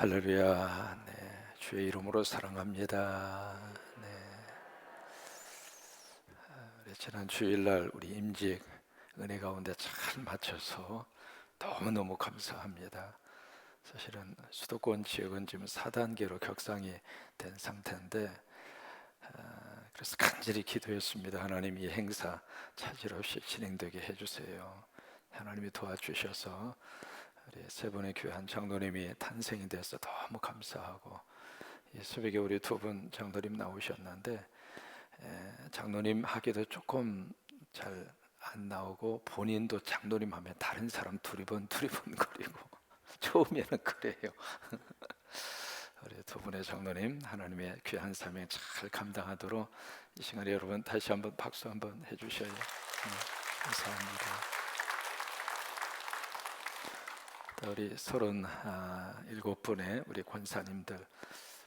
할렐루야. 네. 주의 이름으로 사랑합니다. 네. 지난 주일날 우리 임직 은혜 가운데 잘 맞춰서 너무너무 감사합니다. 사실은 수도권 지역은 지금 4단계로 격상이 된 상태인데 아, 그래서 간절히 기도했습니다. 하나님 이 행사 차질 없이 진행되게 해주세요. 하나님이 도와주셔서 우리 세 분의 귀한 장로님이 탄생이 돼서 너무 감사하고 이 새벽에 우리 두 분 장로님 나오셨는데 에, 장로님 하기도 조금 잘 안 나오고 본인도 장로님 하면 다른 사람 두리번 두리번 거리고 처음에는 그래요. 우리 두 분의 장로님 하나님의 귀한 사명 잘 감당하도록 이 시간에 여러분 다시 한번 박수 한번 해주셔요. 네, 감사합니다. 또 우리 서른 아, 일곱 분의 우리 권사님들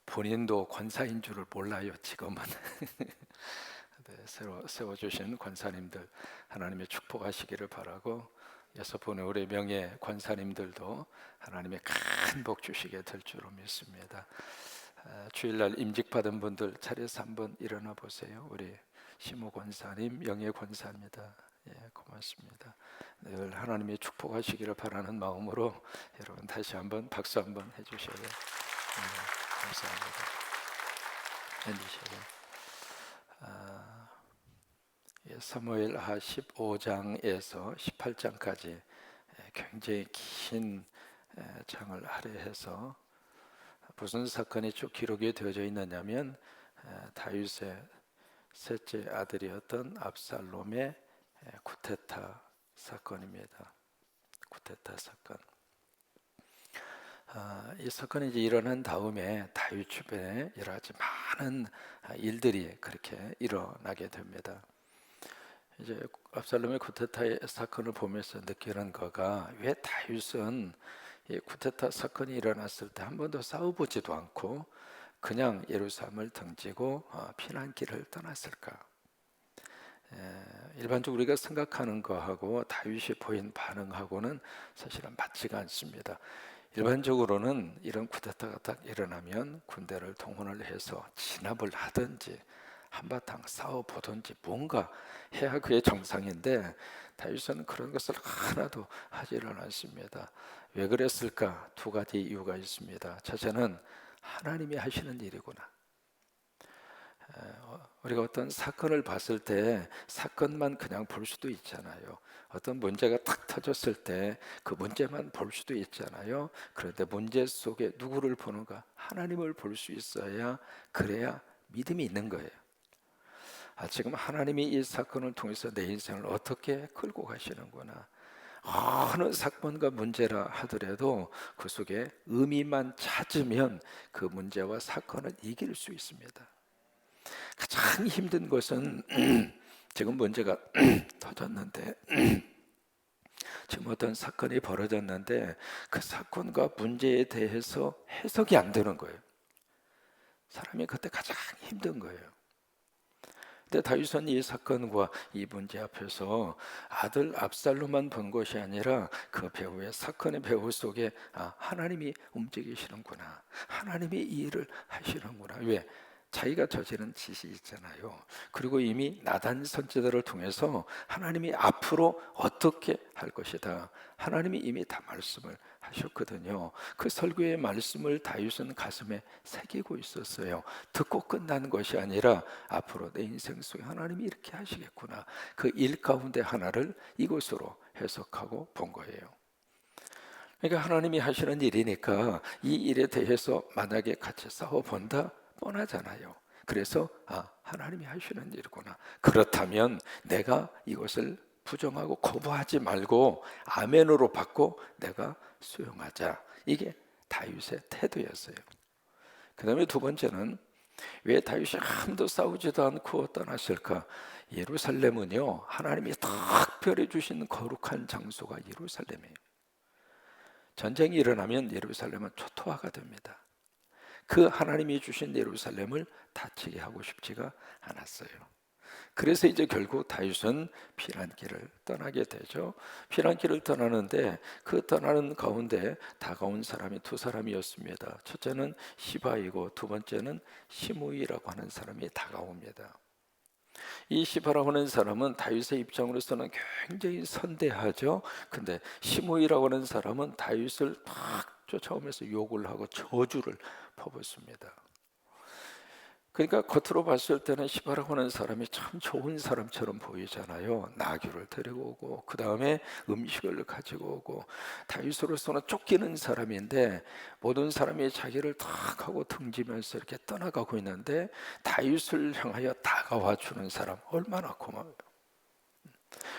본인도 권사인 줄을 몰라요 지금은 네, 새로 세워주신 권사님들 하나님의 축복하시기를 바라고 여섯 분의 우리 명예 권사님들도 하나님의 큰 복 주시게 될 줄로 믿습니다. 아, 주일날 임직 받은 분들 차례서 한번 일어나 보세요. 우리 시모 권사님 영예 권사입니다. 예, 고맙습니다. 늘 하나님의 축복하시기를 바라는 마음으로 여러분 다시 한번 박수 한번 해주셔요. 네, 감사합니다. 해주셔요. 아, 예, 사무엘 하 15장에서 18장까지 굉장히 긴 에, 장을 할애해서 무슨 사건이 쭉 기록이 되어져 있느냐면 에, 다윗의 셋째 아들이었던 압살롬의 에, 쿠데타 사건입니다. 쿠데타 사건. 아, 이 사건이 이제 일어난 다음에 다윗 주변에 여러 가지 많은 아, 일들이 그렇게 일어나게 됩니다. 이제 압살롬의 쿠데타의 사건을 보면서 느끼는 거가 왜 다윗은 이 쿠데타 사건이 일어났을 때 한 번도 싸워보지도 않고 그냥 예루살렘을 등지고 어, 피난길을 떠났을까? 에, 일반적으로 우리가 생각하는 거하고 다윗이 보인 반응하고는 사실은 맞지가 않습니다. 일반적으로는 이런 쿠데타가 딱 일어나면 군대를 동원을 해서 진압을 하든지 한바탕 싸워보든지 뭔가 해야 그의 정상인데 다윗은 그런 것을 하나도 하지를 않았습니다. 왜 그랬을까? 두 가지 이유가 있습니다. 첫째는 하나님이 하시는 일이구나. 어, 우리가 어떤 사건을 봤을 때 사건만 그냥 볼 수도 있잖아요. 어떤 문제가 탁 터졌을 때 그 문제만 볼 수도 있잖아요. 그런데 문제 속에 누구를 보는가? 하나님을 볼 수 있어야 그래야 믿음이 있는 거예요. 아, 지금 하나님이 이 사건을 통해서 내 인생을 어떻게 끌고 가시는구나. 어느 사건과 문제라 하더라도 그 속에 의미만 찾으면 그 문제와 사건을 이길 수 있습니다. 가장 힘든 것은 지금 문제가 터졌는데 지금 어떤 사건이 벌어졌는데 그 사건과 문제에 대해서 해석이 안 되는 거예요. 사람이 그때 가장 힘든 거예요. 근데 다윗은 이 사건과 이 문제 앞에서 아들 압살롬만 본 것이 아니라 그 배후의 사건의 배후 속에 아, 하나님이 움직이시는구나. 하나님이 이 일을 하시는구나. 왜? 자기가 저지른 짓이 있잖아요. 그리고 이미 나단 선지자를 통해서 하나님이 앞으로 어떻게 할 것이다. 하나님이 이미 다 말씀을 하셨거든요. 그 설교의 말씀을 다윗은 가슴에 새기고 있었어요. 듣고 끝나는 것이 아니라 앞으로 내 인생 속에 하나님이 이렇게 하시겠구나. 그 일 가운데 하나를 이것으로 해석하고 본 거예요. 그러니까 하나님이 하시는 일이니까 이 일에 대해서 만약에 같이 싸워 본다 뻔하잖아요. 그래서 아 하나님이 하시는 일이구나. 그렇다면 내가 이것을 부정하고 거부하지 말고 아멘으로 받고 내가 수용하자. 이게 다윗의 태도였어요. 그다음에 두 번째는 왜 다윗이 한도 싸우지도 않고 떠났을까? 예루살렘은요 하나님이 특별히 주신 거룩한 장소가 예루살렘이에요. 전쟁이 일어나면 예루살렘은 초토화가 됩니다. 그 하나님이 주신 예루살렘을 다치게 하고 싶지가 않았어요. 그래서 이제 결국 다윗은 피난길을 떠나게 되죠. 피난길을 떠나는데 그 떠나는 가운데 다가온 사람이 두 사람이었습니다. 첫째는 시바이고 두 번째는 시므이라고 하는 사람이 다가옵니다. 이 시바라고 하는 사람은 다윗의 입장으로서는 굉장히 선대하죠. 근데 시므이라고 하는 사람은 다윗을 막 쫓아오면서 욕을 하고 저주를 퍼붓습니다. 그러니까 겉으로 봤을 때는 시바라고 하는 사람이 참 좋은 사람처럼 보이잖아요. 나귀를 데리고 오고 그 다음에 음식을 가지고 오고 다윗으로서는 쫓기는 사람인데 모든 사람이 자기를 탁 하고 등지면서 이렇게 떠나가고 있는데 다윗을 향하여 다가와 주는 사람 얼마나 고마워요.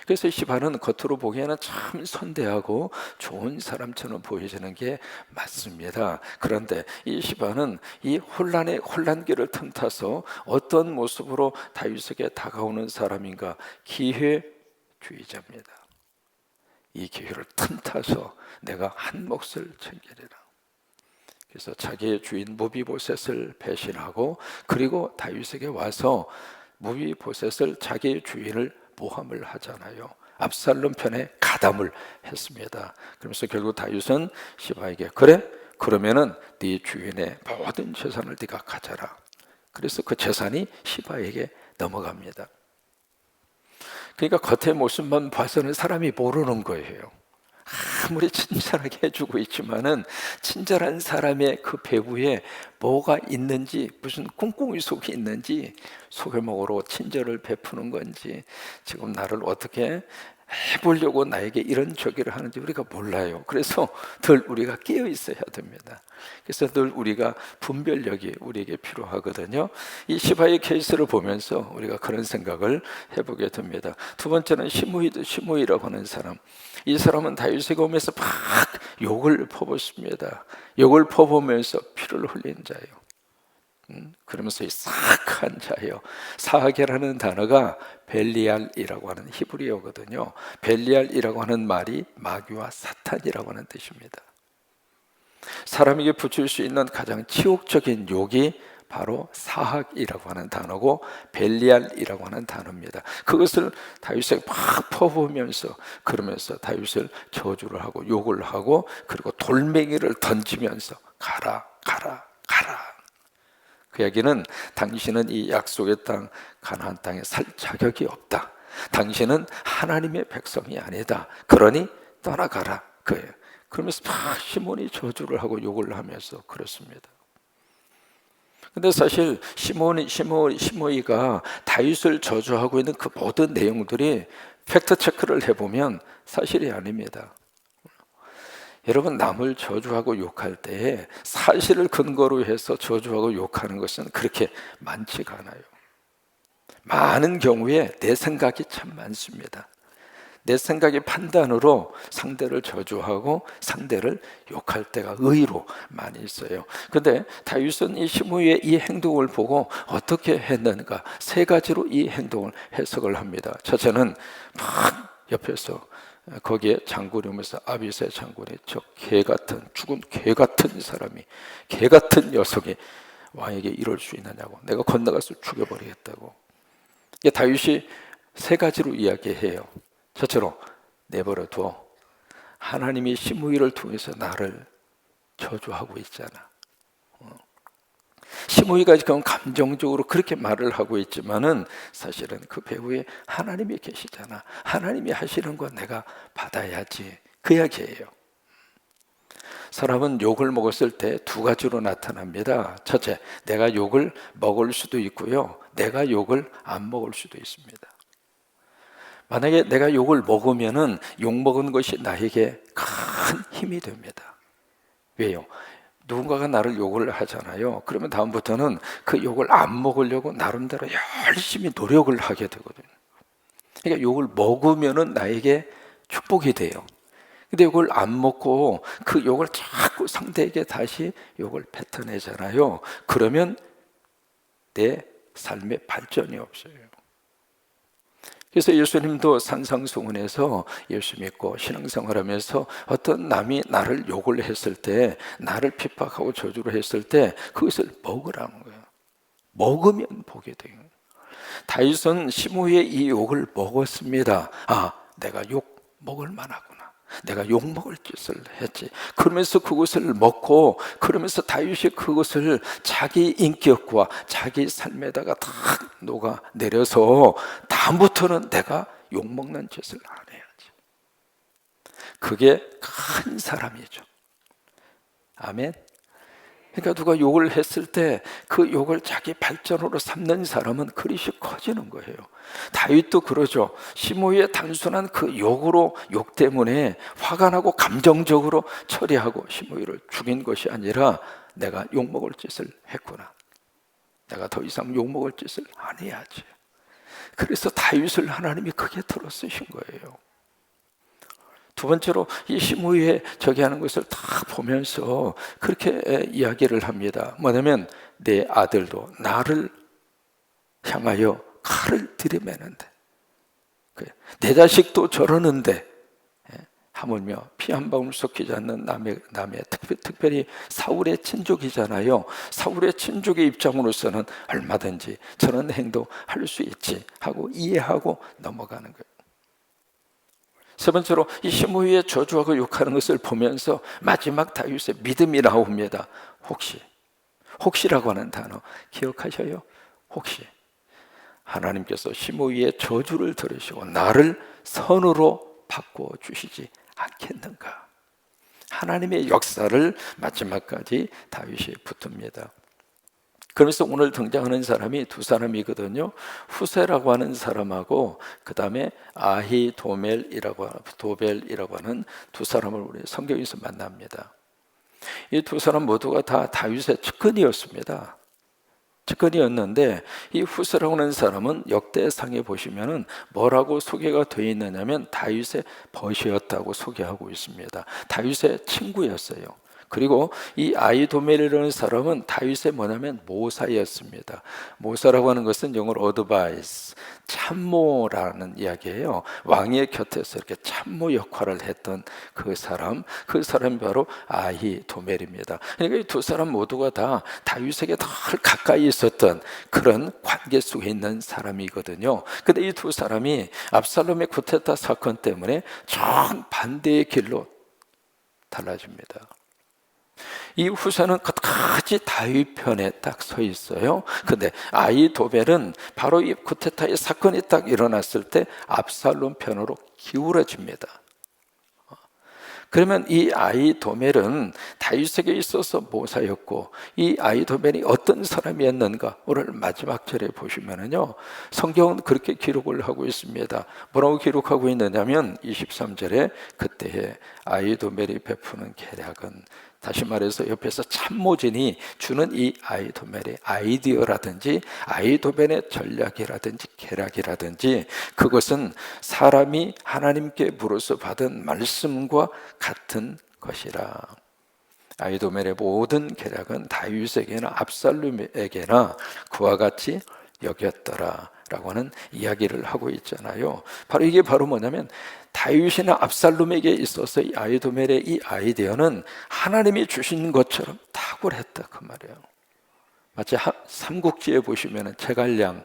그래서 시바는 겉으로 보기에는 참 선대하고 좋은 사람처럼 보여지는 게 맞습니다. 그런데 이 시바는 이 혼란의 혼란기를 틈타서 어떤 모습으로 다윗에게 다가오는 사람인가 기회주의자입니다. 이 기회를 틈타서 내가 한 몫을 챙기리라. 그래서 자기의 주인 무비보셋을 배신하고 그리고 다윗에게 와서 무비보셋을 자기의 주인을 모함을 하잖아요. 압살롬 편에 가담을 했습니다. 그러면서 결국 다윗은 시바에게 그래 그러면은 네 주인의 모든 재산을 네가 가져라. 그래서 그 재산이 시바에게 넘어갑니다. 그러니까 겉의 모습만 봐서는 사람이 모르는 거예요. 아무리 친절하게 해주고 있지만은 친절한 사람의 그 배후에 뭐가 있는지 무슨 꿍꿍이 속이 있는지 소개목으로 친절을 베푸는 건지 지금 나를 어떻게 해보려고 나에게 이런 저기를 하는지 우리가 몰라요. 그래서 늘 우리가 깨어 있어야 됩니다. 그래서 늘 우리가 분별력이 우리에게 필요하거든요. 이 시바의 케이스를 보면서 우리가 그런 생각을 해보게 됩니다. 두 번째는 시므이도 시므이라고 하는 사람. 이 사람은 다윗에게 오면서 막 욕을 퍼붓습니다. 욕을 퍼보면서 피를 흘린 자예요. 음, 그러면서 이 사악한 자예요. 사악이라는 단어가 벨리알이라고 하는 히브리어거든요. 벨리알이라고 하는 말이 마귀와 사탄이라고 하는 뜻입니다. 사람에게 붙일 수 있는 가장 치욕적인 욕이 바로 사학이라고 하는 단어고 벨리알이라고 하는 단어입니다. 그것을 다윗에 막 퍼부으면서 그러면서 다윗을 저주를 하고 욕을 하고 그리고 돌멩이를 던지면서 가라 가라 가라 그 이야기는 당신은 이 약속의 땅 가나안 땅에 살 자격이 없다. 당신은 하나님의 백성이 아니다. 그러니 떠나가라. 그예요. 그러면서 막 시몬이 저주를 하고 욕을 하면서 그렇습니다. 근데 사실 시몬이 시몬 시모이가 다윗을 저주하고 있는 그 모든 내용들이 팩트 체크를 해보면 사실이 아닙니다. 여러분 남을 저주하고 욕할 때에 사실을 근거로 해서 저주하고 욕하는 것은 그렇게 많지가 않아요. 많은 경우에 내 생각이 참 많습니다. 내 생각의 판단으로 상대를 저주하고 상대를 욕할 때가 의로 많이 있어요. 근데 다윗은 이 시므의 이 행동을 보고 어떻게 했는가 세 가지로 이 행동을 해석을 합니다. 첫째는 막 옆에서 거기에 장군이면서 아비세 장군이 저 개 같은 죽은 개 같은 사람이 개 같은 녀석이 왕에게 이럴 수 있느냐고. 내가 건너가서 죽여버리겠다고. 이게 다윗이 세 가지로 이야기해요. 첫째로 내버려 둬 하나님이 시므이를 통해서 나를 저주하고 있잖아 시므이가 지금 감정적으로 그렇게 말을 하고 있지만은 사실은 그 배후에 하나님이 계시잖아. 하나님이 하시는 거 내가 받아야지. 그 이야기예요. 사람은 욕을 먹었을 때 두 가지로 나타납니다. 첫째, 내가 욕을 먹을 수도 있고요. 내가 욕을 안 먹을 수도 있습니다. 만약에 내가 욕을 먹으면은 욕 먹은 것이 나에게 큰 힘이 됩니다. 왜요? 누군가가 나를 욕을 하잖아요. 그러면 다음부터는 그 욕을 안 먹으려고 나름대로 열심히 노력을 하게 되거든요. 그러니까 욕을 먹으면은 나에게 축복이 돼요. 근데 욕을 안 먹고 그 욕을 자꾸 상대에게 다시 욕을 뱉어내잖아요. 그러면 내 삶의 발전이 없어요. 그래서 예수님도 산상수훈에서 예수 믿고 신앙생활하면서 어떤 남이 나를 욕을 했을 때, 나를 핍박하고 저주를 했을 때 그것을 먹으라는 거예요. 먹으면 보게 돼요. 다윗은 시므의 이 욕을 먹었습니다. 아, 내가 욕 먹을 만하구나. 내가 욕 먹을 짓을 했지. 그러면서 그것을 먹고 그러면서 다윗이 그것을 자기 인격과 자기 삶에다가 다 녹아 내려서 다음부터는 내가 욕 먹는 짓을 안 해야지. 그게 큰 사람이죠. 아멘. 그러니까 누가 욕을 했을 때 그 욕을 자기 발전으로 삼는 사람은 그릇이 커지는 거예요. 다윗도 그러죠. 시므의 단순한 그 욕으로 욕 때문에 화가 나고 감정적으로 처리하고 시므이를 죽인 것이 아니라 내가 욕 먹을 짓을 했구나. 내가 더 이상 욕 먹을 짓을 안 해야지. 그래서 다윗을 하나님이 크게 들어 쓰신 거예요. 두 번째로 이 시므이에 저기 하는 것을 다 보면서 그렇게 이야기를 합니다. 뭐냐면 내 아들도 나를 향하여 칼을 들이매는데 그내 자식도 저러는데 하물며 피 한 방울 섞이지 않는 남의, 남의 특별, 특별히 사울의 친족이잖아요. 사울의 친족의 입장으로서는 얼마든지 저런 행동할 수 있지 하고 이해하고 넘어가는 거예요. 세 번째로 이 시므이의 저주하고 욕하는 것을 보면서 마지막 다윗의 믿음이 나옵니다. 혹시 혹시라고 하는 단어 기억하셔요? 혹시 하나님께서 시므이의 저주를 들으시고 나를 선으로 바꿔 주시지 않겠는가? 하나님의 역사를 마지막까지 다윗이 붙듭니다. 그러면서 오늘 등장하는 사람이 두 사람이거든요. 후세라고 하는 사람하고 그 다음에 아히 도멜이라고 도벨이라고 하는 두 사람을 우리 성경에서 만납니다. 이 두 사람 모두가 다 다윗의 측근이었습니다. 측근이었는데 이 후세라고 하는 사람은 역대상에 보시면은 뭐라고 소개가 되어 있느냐면 다윗의 벗이었다고 소개하고 있습니다. 다윗의 친구였어요. 그리고 이 아이도멜이라는 사람은 다윗의 뭐냐면 모사였습니다. 모사라고 하는 것은 영어로 어드바이스, 참모라는 이야기예요. 왕의 곁에서 이렇게 참모 역할을 했던 그 사람, 그 사람이 바로 아히도멜입니다. 그러니까 이 두 사람 모두가 다 다윗에게 더 가까이 있었던 그런 관계 속에 있는 사람이거든요. 근데 이 두 사람이 압살롬의 쿠데타 사건 때문에 정 반대의 길로 달라집니다. 이 후사는 끝까지 다윗 편에 딱 서 있어요. 근데 아이 도벨은 바로 이 쿠데타의 사건이 딱 일어났을 때 압살롬 편으로 기울어집니다. 그러면 이 아이 도멜은 다윗에게 있어서 모사였고 이 아이 도멜이 어떤 사람이었는가 오늘 마지막 절에 보시면은요 성경은 그렇게 기록을 하고 있습니다. 뭐라고 기록하고 있느냐면 23절에 그때에 아이 도멜이 베푸는 계략은 다시 말해서 옆에서 참모진이 주는 이 아이도멜의 아이디어라든지 아이도멜의 전략이라든지 계략이라든지 그것은 사람이 하나님께 물어서 받은 말씀과 같은 것이라. 아이도멜의 모든 계략은 다윗에게나 압살룸에게나 그와 같이 여겼더라. 라고 하는 이야기를 하고 있잖아요. 바로 이게 바로 뭐냐면 다윗이나 압살롬에게 있어서 이 아이도멜의 이 아이디어는 하나님이 주신 것처럼 탁월했다 그 말이에요. 마치 삼국지에 보시면 제갈량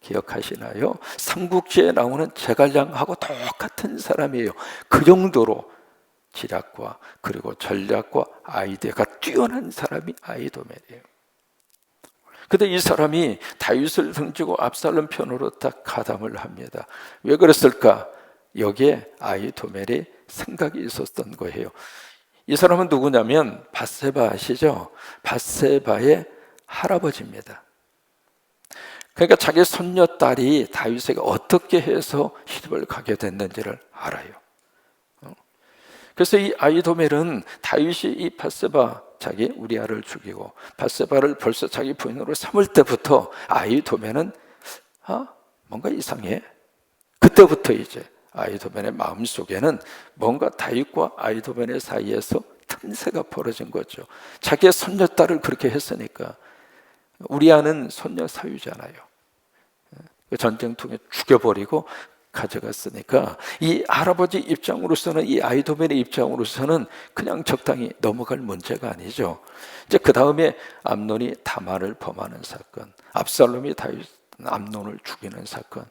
기억하시나요? 삼국지에 나오는 제갈량하고 똑같은 사람이에요. 그 정도로 지략과 그리고 전략과 아이디어가 뛰어난 사람이 아이도멜이에요. 근데 이 사람이 다윗을 등지고 압살롬 편으로 딱 가담을 합니다. 왜 그랬을까? 여기에 아이 도멜이 생각이 있었던 거예요. 이 사람은 누구냐면 바세바 아시죠? 바세바의 할아버지입니다. 그러니까 자기 손녀 딸이 다윗에게 어떻게 해서 시집을 가게 됐는지를 알아요. 어? 그래서 이 아이도멜은 다윗이 이 바세바 자기 우리아를 죽이고 바세바를 벌써 자기 부인으로 삼을 때부터 아이도멜은 아, 뭔가 이상해. 그때부터 이제 아이도벤의 마음 속에는 뭔가 다윗과 아이도벤의 사이에서 틈새가 벌어진 거죠. 자기의 손녀딸을 그렇게 했으니까 우리 아는 손녀 사유잖아요. 그 전쟁 통해 죽여버리고 가져갔으니까 이 할아버지 입장으로서는 이 아이도벤의 입장으로서는 그냥 적당히 넘어갈 문제가 아니죠. 이제 그 다음에 암론이 다말을 범하는 사건, 압살롬이 다윗 암논을 죽이는 사건.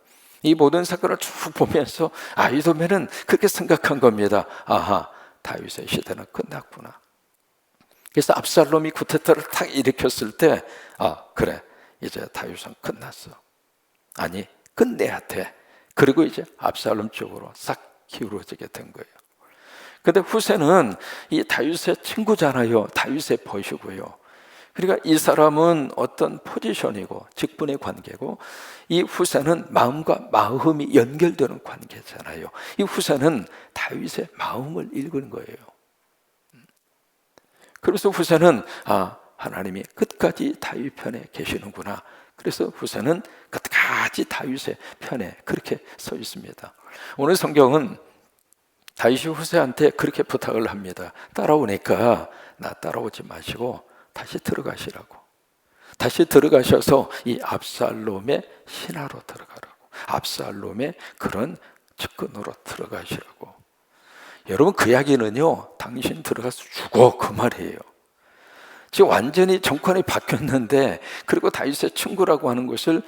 이 모든 사건을 쭉 보면서 아이도멜은 그렇게 생각한 겁니다. 아하, 다윗의 시대는 끝났구나. 그래서 압살롬이 구테타를 탁 일으켰을 때, 아, 그래. 이제 다윗은 끝났어. 아니, 끝내야 돼. 그리고 이제 압살롬 쪽으로 싹 기울어지게 된 거예요. 근데 후세는 이 다윗의 친구잖아요. 다윗의 벗이고요. 그러니까 이 사람은 어떤 포지션이고 직분의 관계고 이 후세는 마음과 마음이 연결되는 관계잖아요. 이 후세는 다윗의 마음을 읽은 거예요. 그래서 후세는 아 하나님이 끝까지 다윗 편에 계시는구나. 그래서 후세는 끝까지 다윗의 편에 그렇게 서 있습니다. 오늘 성경은 다윗이 후세한테 그렇게 부탁을 합니다. 따라오니까 나 따라오지 마시고 다시 들어가시라고. 다시 들어가셔서 이 압살롬의 신하로 들어가라고. 압살롬의 그런 측근으로 들어가시라고. 여러분 그 이야기는요. 당신 들어가서 죽어 그 말이에요. 지금 완전히 정권이 바뀌었는데 그리고 다윗의 친구라고 하는 것을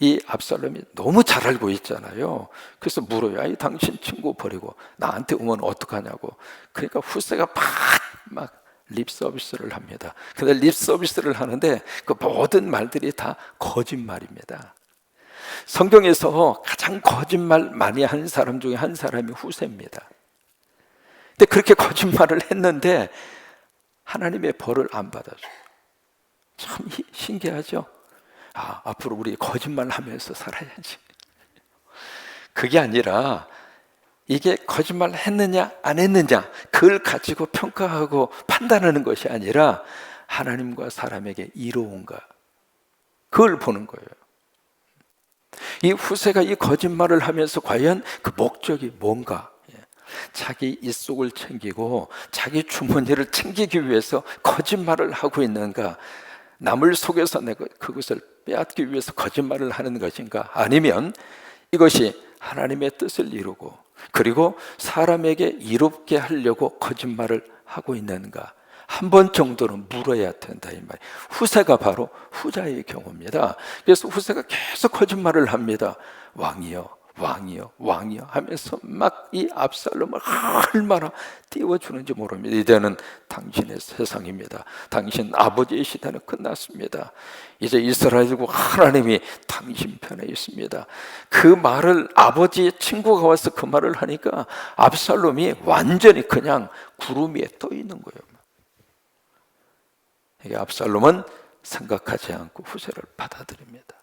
이 압살롬이 너무 잘 알고 있잖아요. 그래서 물어요. 아이 당신 친구 버리고 나한테 오면 어떡하냐고. 그러니까 후세가 막 막 립 서비스를 합니다. 근데 립 서비스를 하는데 그 모든 말들이 다 거짓말입니다. 성경에서 가장 거짓말 많이 한 사람 중에 한 사람이 후세입니다. 근데 그렇게 거짓말을 했는데 하나님의 벌을 안 받아줘요. 참 신기하죠? 아, 앞으로 우리 거짓말 하면서 살아야지. 그게 아니라 이게 거짓말 했느냐 안 했느냐 그걸 가지고 평가하고 판단하는 것이 아니라 하나님과 사람에게 이로운가 그걸 보는 거예요. 이 후세가 이 거짓말을 하면서 과연 그 목적이 뭔가 자기 입속을 챙기고 자기 주머니를 챙기기 위해서 거짓말을 하고 있는가? 남을 속여서 내가 그것을 빼앗기 위해서 거짓말을 하는 것인가? 아니면 이것이 하나님의 뜻을 이루고 그리고 사람에게 이롭게 하려고 거짓말을 하고 있는가? 한 번 정도는 물어야 된다 이 말. 후세가 바로 후자의 경우입니다. 그래서 후세가 계속 거짓말을 합니다. 왕이여 왕이요, 왕이요 하면서 막 이 압살롬을 얼마나 띄워주는지 모릅니다. 이제는 당신의 세상입니다. 당신 아버지의 시대는 끝났습니다. 이제 이스라엘과 하나님이 당신 편에 있습니다. 그 말을 아버지의 친구가 와서 그 말을 하니까 압살롬이 완전히 그냥 구름 위에 떠 있는 거예요. 이게 압살롬은 생각하지 않고 후세를 받아들입니다.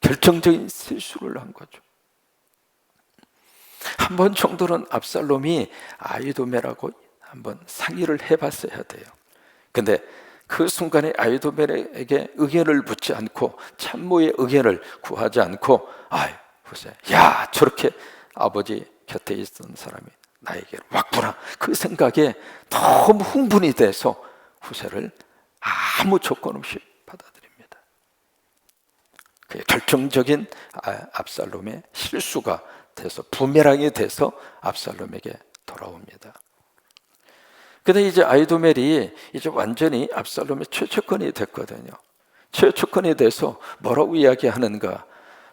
결정적인 실수를 한 거죠. 한 번 정도는 압살롬이 아이도멜하고 한번 상의를 해봤어야 돼요. 근데 그 순간에 아이도멜에게 의견을 묻지 않고 참모의 의견을 구하지 않고 아이 보세요. 야 저렇게 아버지 곁에 있던 사람이 나에게 왔구나. 그 생각에 너무 흥분이 돼서 후세를 아무 조건 없이 받아들입니다. 그 결정적인 아, 압살롬의 실수가 돼서 부메랑이 돼서 압살롬에게 돌아옵니다. 근데 이제 아이도멜이 이제 완전히 압살롬의 최초권이 됐거든요. 최초권이 돼서 뭐라고 이야기하는가?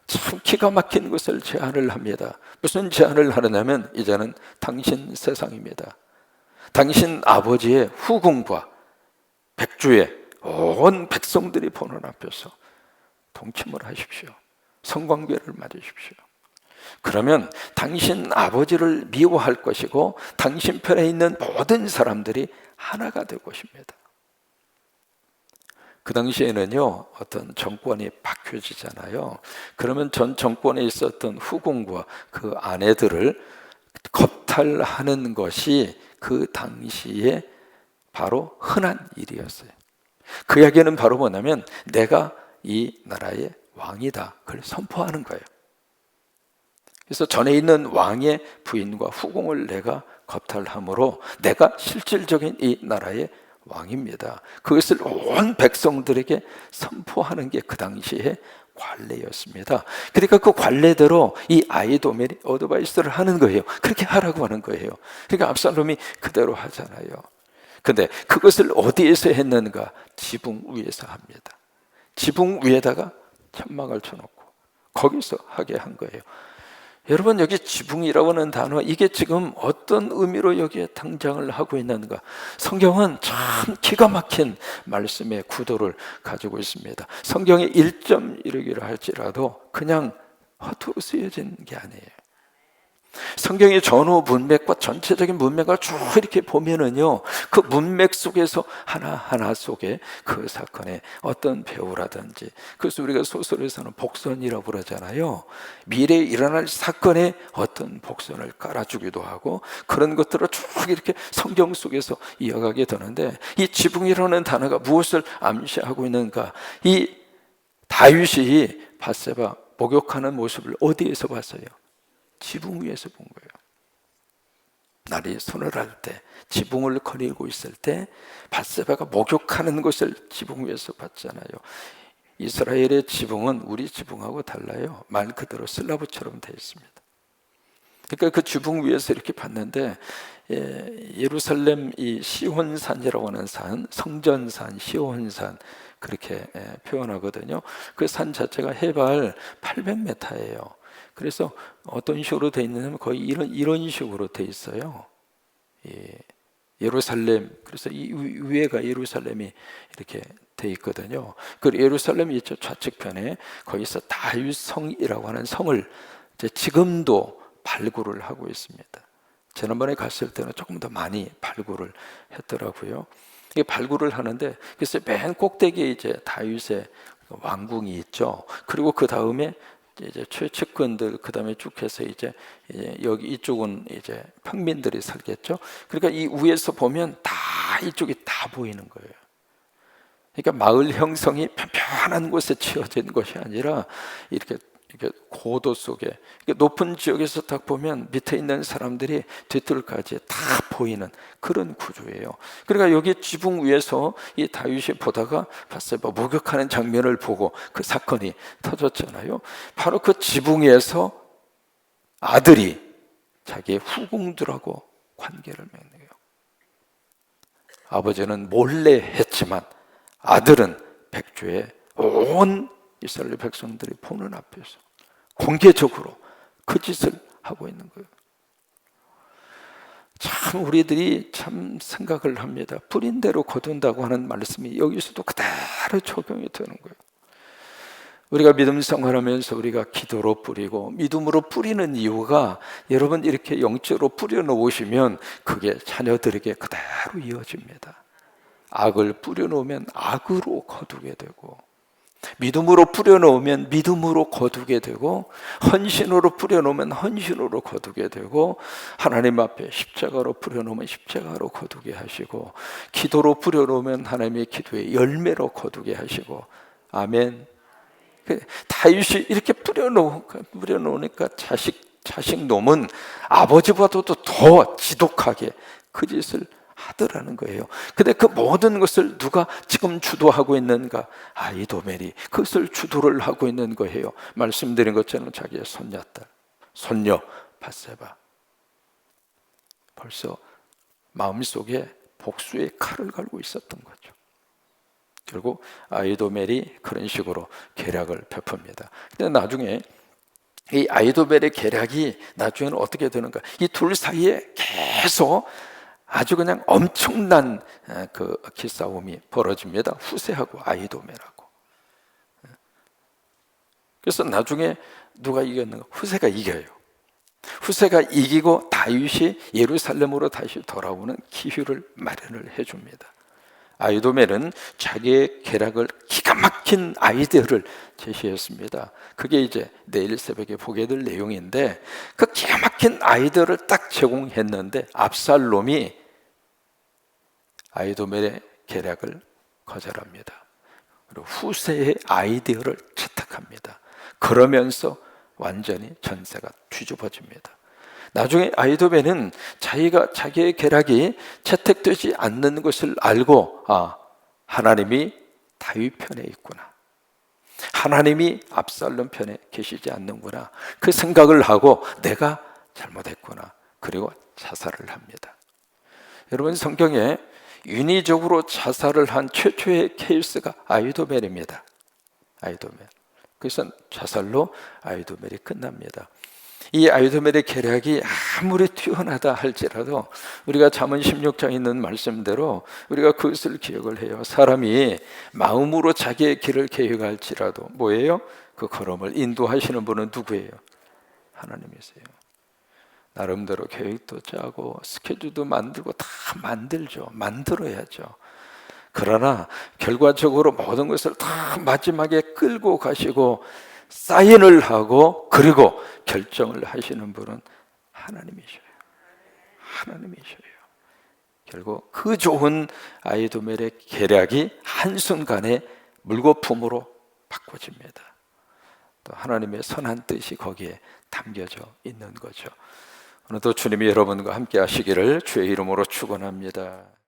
참 기가 막힌 것을 제안을 합니다. 무슨 제안을 하느냐면 이제는 당신 세상입니다. 당신 아버지의 후궁과 백주의 온 백성들이 보는 앞에서 동침을 하십시오. 성관계를 맺으십시오. 그러면 당신 아버지를 미워할 것이고 당신 편에 있는 모든 사람들이 하나가 될 것입니다. 그 당시에는요, 어떤 정권이 바뀌어지잖아요. 그러면 전 정권에 있었던 후궁과 그 아내들을 겁탈하는 것이 그 당시에 바로 흔한 일이었어요. 그 이야기는 바로 뭐냐면 내가 이 나라의 왕이다. 그걸 선포하는 거예요. 그래서 전에 있는 왕의 부인과 후궁을 내가 겁탈함으로 내가 실질적인 이 나라의 왕입니다. 그것을 온 백성들에게 선포하는 게 그 당시에 관례였습니다. 그러니까 그 관례대로 이 아이도멜이 어드바이스를 하는 거예요. 그렇게 하라고 하는 거예요. 그러니까 압살롬이 그대로 하잖아요. 근데 그것을 어디에서 했는가? 지붕 위에서 합니다. 지붕 위에다가 천막을 쳐놓고 거기서 하게 한 거예요. 여러분 여기 지붕이라고 하는 단어 이게 지금 어떤 의미로 여기에 등장을 하고 있는가? 성경은 참 기가 막힌 말씀의 구도를 가지고 있습니다. 성경의 1점 이르기를 할지라도 그냥 허투루 쓰여진 게 아니에요. 성경의 전후 문맥과 전체적인 문맥을 쭉 이렇게 보면은요, 그 문맥 속에서 하나하나 속에 그 사건의 어떤 배우라든지, 그래서 우리가 소설에서는 복선이라고 그러잖아요. 미래에 일어날 사건에 어떤 복선을 깔아주기도 하고, 그런 것들을 쭉 이렇게 성경 속에서 이어가게 되는데, 이 지붕이라는 단어가 무엇을 암시하고 있는가? 이 다윗이 바세바 목욕하는 모습을 어디에서 봤어요? 지붕 위에서 본 거예요. 날이 서늘할 때 지붕을 거리고 있을 때 바세바가 목욕하는 것을 지붕 위에서 봤잖아요. 이스라엘의 지붕은 우리 지붕하고 달라요. 말 그대로 슬라브처럼 되어 있습니다. 그러니까 그 지붕 위에서 이렇게 봤는데 예, 예루살렘 이 시온산이라고 하는 산, 성전산, 시온산 그렇게 예, 표현하거든요. 그 산 자체가 해발 800m예요. 그래서 어떤 식으로 돼 있느냐면 거의 이런 이런 식으로 돼 있어요. 예, 예루살렘 그래서 이 위에가 예루살렘이 이렇게 돼 있거든요. 그 예루살렘이 있죠 좌측편에 거기서 다윗성이라고 하는 성을 지금도 발굴을 하고 있습니다. 지난번에 갔을 때는 조금 더 많이 발굴을 했더라고요. 이게 발굴을 하는데 그래서 맨 꼭대기에 이제 다윗의 왕궁이 있죠. 그리고 그 다음에 이제 최측근들 그다음에 쭉 해서 이제 여기 이쪽은 이제 평민들이 살겠죠. 그러니까 이 위에서 보면 다 이쪽이 다 보이는 거예요. 그러니까 마을 형성이 편편한 곳에 지어진 것이 아니라 이렇게 이렇게 고도 속에 높은 지역에서 딱 보면 밑에 있는 사람들이 뒤뜰까지 다 보이는 그런 구조예요. 그러니까 여기 지붕 위에서 이 다윗이 보다가 바세바 목욕하는 장면을 보고 그 사건이 터졌잖아요. 바로 그 지붕에서 아들이 자기의 후궁들하고 관계를 맺는 거예요. 아버지는 몰래 했지만 아들은 백주에 온 이스라엘 백성들이 보는 앞에서 공개적으로 그 짓을 하고 있는 거예요. 참 우리들이 참 생각을 합니다. 뿌린 대로 거둔다고 하는 말씀이 여기서도 그대로 적용이 되는 거예요. 우리가 믿음 생활하면서 우리가 기도로 뿌리고 믿음으로 뿌리는 이유가 여러분 이렇게 영적으로 뿌려 놓으시면 그게 자녀들에게 그대로 이어집니다. 악을 뿌려 놓으면 악으로 거두게 되고 믿음으로 뿌려놓으면 믿음으로 거두게 되고 헌신으로 뿌려놓으면 헌신으로 거두게 되고 하나님 앞에 십자가로 뿌려놓으면 십자가로 거두게 하시고 기도로 뿌려놓으면 하나님의 기도의 열매로 거두게 하시고 아멘. 그 다윗이 이렇게 뿌려놓으니까, 뿌려놓으니까 자식 자식 놈은 아버지보다도 더 지독하게 그 짓을 하더라는 거예요. 근데 그 모든 것을 누가 지금 주도하고 있는가? 아 이도멜이 그것을 주도를 하고 있는 거예요. 말씀드린 것처럼 자기의 손녀딸, 손녀 바세바. 벌써 마음속에 복수의 칼을 갈고 있었던 거죠. 결국 아이도멜이 그런 식으로 계략을 베풉니다. 근데 나중에 이 아이도벨의 계략이 나중에는 어떻게 되는가? 이 둘 사이에 계속 아주 그냥 엄청난 그 기싸움이 벌어집니다. 후세하고 아이도메라고. 그래서 나중에 누가 이겼는가? 후세가 이겨요. 후세가 이기고 다윗이 예루살렘으로 다시 돌아오는 기회를 마련을 해줍니다. 아이도멜은 자기의 계략을 기가 막힌 아이디어를 제시했습니다. 그게 이제 내일 새벽에 보게 될 내용인데 그 기가 막힌 아이디어를 딱 제공했는데 압살롬이 아이도멜의 계략을 거절합니다. 그리고 후세의 아이디어를 채택합니다. 그러면서 완전히 전세가 뒤집어집니다. 나중에 아이도벨은 자기가 자기의 계략이 채택되지 않는 것을 알고 아 하나님이 다윗 편에 있구나. 하나님이 압살롬 편에 계시지 않는구나. 그 생각을 하고 내가 잘못했구나. 그리고 자살을 합니다. 여러분 성경에 인위적으로 자살을 한 최초의 케이스가 아이도멜입니다. 아이도멜. 그래서 자살로 아이도멜이 끝납니다. 이 아이도멜의 계략이 아무리 뛰어나다 할지라도 우리가 잠언 16장에 있는 말씀대로 우리가 그것을 기억을 해요. 사람이 마음으로 자기의 길을 계획할지라도 뭐예요? 그 걸음을 인도하시는 분은 누구예요? 하나님이세요. 나름대로 계획도 짜고 스케줄도 만들고 다 만들죠. 만들어야죠. 그러나 결과적으로 모든 것을 다 마지막에 끌고 가시고 사인을 하고 그리고 결정을 하시는 분은 하나님이셔요. 하나님이셔요. 결국 그 좋은 아이도멜의 계략이 한순간에 물거품으로 바꿔집니다. 또 하나님의 선한 뜻이 거기에 담겨져 있는 거죠. 오늘도 주님이 여러분과 함께 하시기를 주의 이름으로 축원합니다.